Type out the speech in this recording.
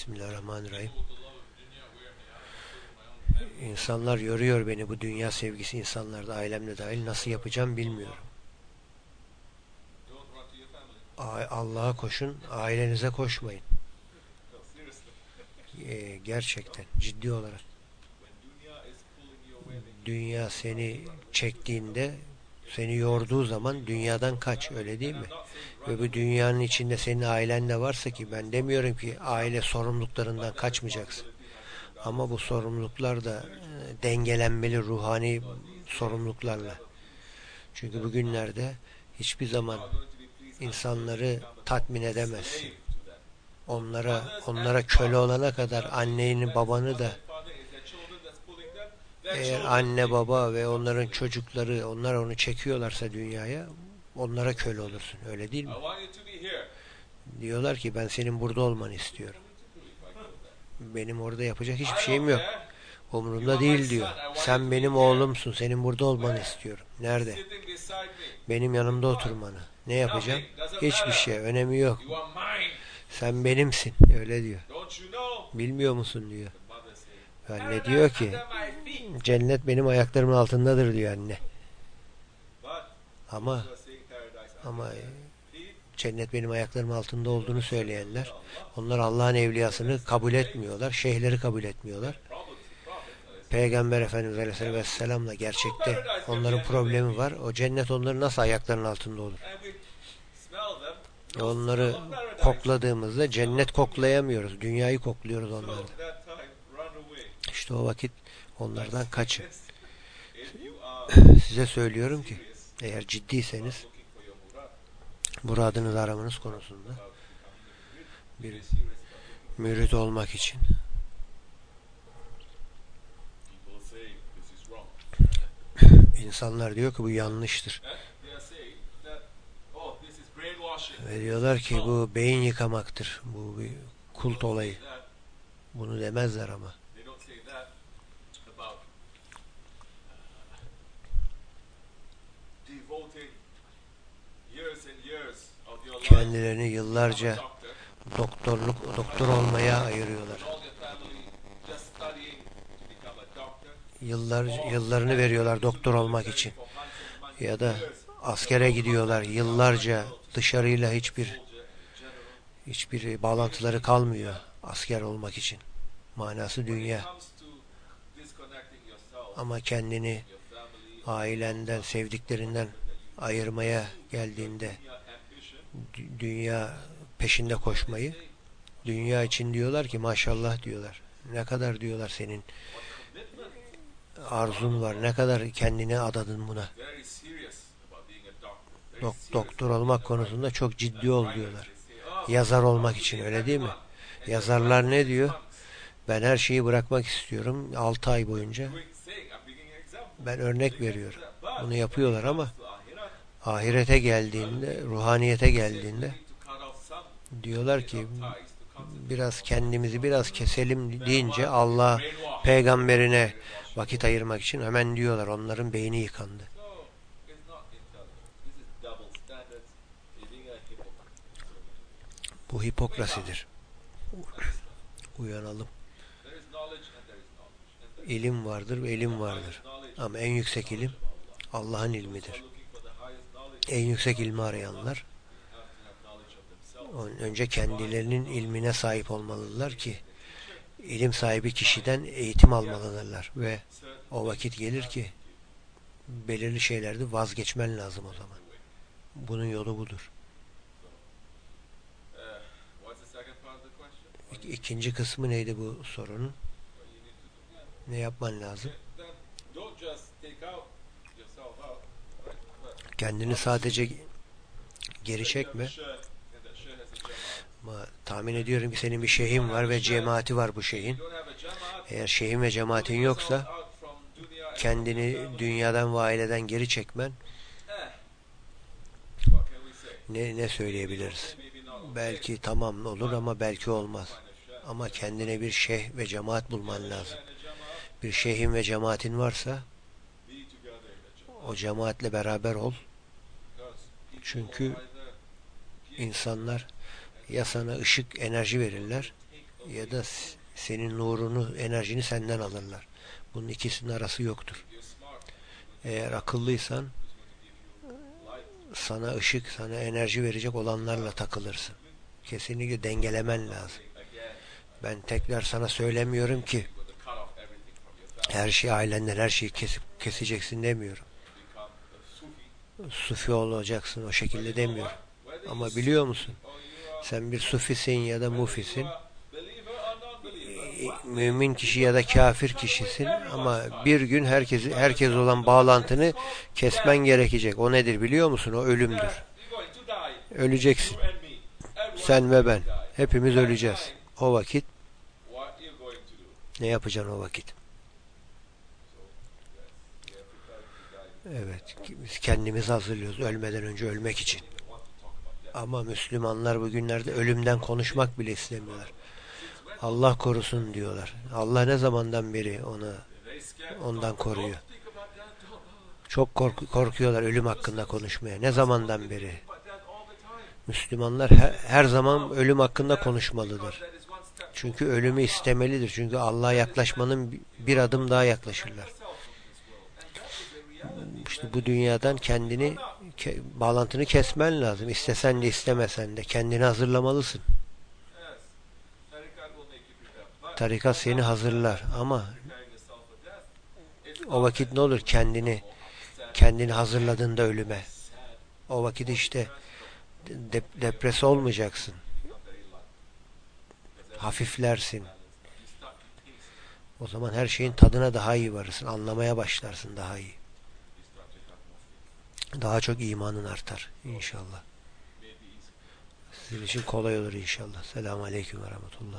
Bismillahirrahmanirrahim. İnsanlar yoruyor beni bu dünya sevgisi insanlarda ailemle dahil nasıl yapacağım bilmiyorum. Allah'a koşun, ailenize koşmayın. Ee, gerçekten ciddi olarak. Dünya seni çektiğinde, seni yorduğu zaman dünyadan kaç öyle değil mi? Ve bu dünyanın içinde senin ailen de varsa ki ben demiyorum ki aile sorumluluklarından kaçmayacaksın. Ama bu sorumluluklar da e, dengelenmeli ruhani sorumluluklarla. Çünkü bugünlerde hiçbir zaman insanları tatmin edemezsin. Onlara onlara köle olana kadar anneni babanı da eğer anne baba ve onların çocukları onlar onu çekiyorlarsa dünyaya onlara köle olursun. Öyle değil mi? Diyorlar ki ben senin burada olmanı istiyorum. Benim orada yapacak hiçbir şeyim yok. Umurumda değil diyor. Sen benim oğlumsun. Senin burada olmanı istiyorum. Nerede? Benim yanımda oturmanı. Ne yapacağım? Hiçbir şey. Önemi yok. Sen benimsin. Öyle diyor. Bilmiyor musun diyor. Anne diyor ki cennet benim ayaklarımın altındadır diyor anne. Ama ama cennet benim ayaklarımın altında olduğunu söyleyenler onlar Allah'ın evliyasını kabul etmiyorlar. Şeyhleri kabul etmiyorlar. Peygamber Efendimiz Aleyhisselatü Vesselam'la gerçekte onların problemi var. O cennet onların nasıl ayaklarının altında olur? Onları kokladığımızda cennet koklayamıyoruz. Dünyayı kokluyoruz onlarda. İşte o vakit onlardan kaçın. Size söylüyorum ki eğer ciddiyseniz muradınızı aramanız konusunda bir mürit olmak için insanlar diyor ki bu yanlıştır. Ve diyorlar ki bu beyin yıkamaktır. Bu bir kult olayı. Bunu demezler ama. Kendilerini yıllarca doktorluk doktor olmaya ayırıyorlar. Yıllar yıllarını veriyorlar doktor olmak için. Ya da askere gidiyorlar yıllarca dışarıyla hiçbir hiçbir bağlantıları kalmıyor asker olmak için. Manası dünya. Ama kendini ailenden, sevdiklerinden ayırmaya geldiğinde dünya peşinde koşmayı dünya için diyorlar ki maşallah diyorlar. Ne kadar diyorlar senin arzun var. Ne kadar kendini adadın buna. Dok doktor olmak konusunda çok ciddi ol diyorlar. Yazar olmak için öyle değil mi? Yazarlar ne diyor? Ben her şeyi bırakmak istiyorum 6 ay boyunca. Ben örnek veriyorum. Bunu yapıyorlar ama ahirete geldiğinde, ruhaniyete geldiğinde diyorlar ki biraz kendimizi biraz keselim deyince Allah peygamberine vakit ayırmak için hemen diyorlar onların beyni yıkandı. Bu hipokrasidir. Uyanalım. İlim vardır ve ilim vardır. Ama en yüksek ilim Allah'ın ilmidir. En yüksek ilmi arayanlar önce kendilerinin ilmine sahip olmalılar ki ilim sahibi kişiden eğitim almalıdırlar ve o vakit gelir ki belirli şeylerde vazgeçmen lazım o zaman. Bunun yolu budur. İkinci kısmı neydi bu sorunun? Ne yapman lazım? Kendini sadece geri çekme. Ama tahmin ediyorum ki senin bir şeyhin var ve cemaati var bu şeyhin. Eğer şeyhin ve cemaatin yoksa kendini dünyadan ve aileden geri çekmen ne, ne söyleyebiliriz? Belki tamam olur ama belki olmaz. Ama kendine bir şeyh ve cemaat bulman lazım. Bir şeyhin ve cemaatin varsa o cemaatle beraber ol. Çünkü insanlar ya sana ışık enerji verirler ya da senin nurunu, enerjini senden alırlar. Bunun ikisinin arası yoktur. Eğer akıllıysan sana ışık, sana enerji verecek olanlarla takılırsın. Kesinlikle dengelemen lazım. Ben tekrar sana söylemiyorum ki her şeyi ailenden her şeyi kesip keseceksin demiyorum. Sufi olacaksın o şekilde demiyorum. Ama biliyor musun? Sen bir sufisin ya da mufisin. Mümin kişi ya da kafir kişisin ama bir gün herkes herkes olan bağlantını kesmen gerekecek. O nedir biliyor musun? O ölümdür. Öleceksin. Sen ve ben. Hepimiz öleceğiz. O vakit ne yapacaksın o vakit? Evet, biz kendimizi hazırlıyoruz ölmeden önce ölmek için. Ama Müslümanlar bugünlerde ölümden konuşmak bile istemiyorlar. Allah korusun diyorlar. Allah ne zamandan beri onu ondan koruyor. Çok korku- korkuyorlar ölüm hakkında konuşmaya. Ne zamandan beri? Müslümanlar her, her zaman ölüm hakkında konuşmalıdır. Çünkü ölümü istemelidir. Çünkü Allah'a yaklaşmanın bir adım daha yaklaşırlar. Bu dünyadan kendini ke- bağlantını kesmen lazım. İstesen de istemesen de kendini hazırlamalısın. Tarikat seni hazırlar ama o vakit ne olur kendini kendini hazırladığında ölüme. O vakit işte de, depres olmayacaksın. Hafiflersin. O zaman her şeyin tadına daha iyi varırsın. Anlamaya başlarsın daha iyi. Daha çok imanın artar inşallah. Sizin için kolay olur inşallah. Selamun Aleyküm ve Rahmetullah.